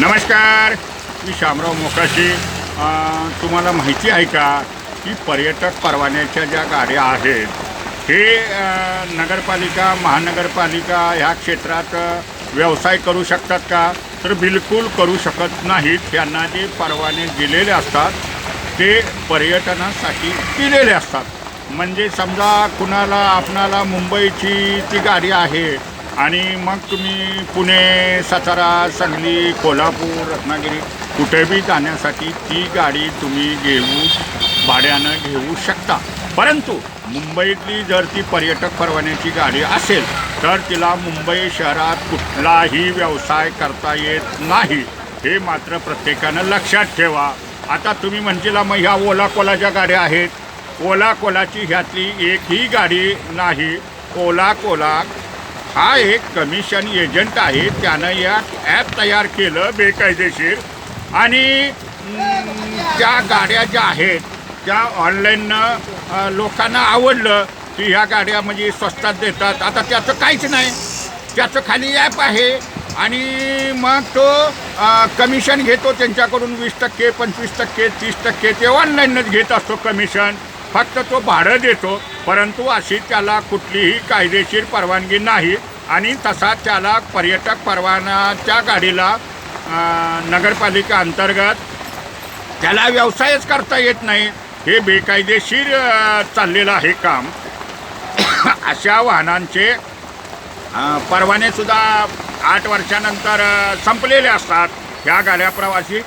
नमस्कार मी शामराव मोकाशी. तुम्हाला माहिती आहे का की पर्यटक परवान्याच्या ज्या गाड्या आहेत हे नगरपालिका महानगरपालिका ह्या क्षेत्रात व्यवसाय करू शकतात का? तर बिलकुल करू शकत नाहीत. यांना जे परवाने दिलेले असतात ते पर्यटनासाठी दिलेले असतात. म्हणजे समजा कुणाला आपणाला मुंबईची ती गाडी आहे आणि मग तुम्ही पुणे सातारा सांगली कोल्हापूर रत्नागिरी कुठेबी जाण्यासाठी ती गाडी तुम्ही घेऊ भाड्यानं घेऊ शकता. परंतु मुंबईतली जर ती पर्यटक परवान्याची गाडी असेल तर तिला मुंबई शहरात कुठलाही व्यवसाय करता येत नाही. हे मात्र प्रत्येकानं लक्षात ठेवा. आता तुम्ही म्हणशील मग ह्या ओला कोलाच्या गाड्या आहेत. ओला कोलाची ह्यातली एकही गाडी नाही. ओला कोला हा एक कमिशन एजंट आहे. त्यानं या ॲप तयार केलं बेकायदेशीर. आणि त्या गाड्या ज्या आहेत त्या ऑनलाईननं लोकांना आवडलं की ह्या गाड्या म्हणजे स्वस्तात देतात. आता त्याचं काहीच नाही. त्याचं खाली ॲप आहे. आणि मग तो कमिशन घेतो. त्यांच्याकडून वीस टक्के पंचवीस टक्के तीस टक्के ते ऑनलाईनच घेत असतो कमिशन फक्त तो भाडं देतो परंतु अशी त्याला कुठलीही कायदेशीर परवानगी नाही आणि तसा त्याला पर्यटक परवानाच्या गाडीला नगरपालिका अंतर्गत त्याला व्यवसायच करता येत नाही. हे बेकायदेशीर चाललेलं आहे काम. अशा वाहनांचे परवानेसुद्धा आठ वर्षानंतर संपलेले असतात. ह्या गाड्या प्रवासी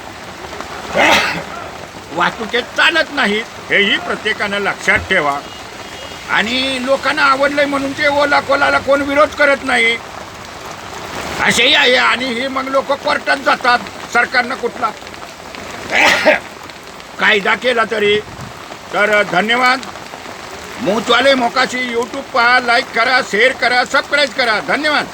वाहतुकीत चालत नाहीत. हेही प्रत्येकानं लक्षात ठेवा. आणि लोकांना आवडलंय म्हणून ते ओला कोलाला कोण विरोध करत नाही. असेही आहे आणि हे मग लोक कोर्टात जातात सरकारनं कुठला. कायदा केला तरी. तर धन्यवाद. मूचवाले मोकाशी यूट्यूब पहा लाईक करा शेअर करा सबस्क्राईब करा. धन्यवाद.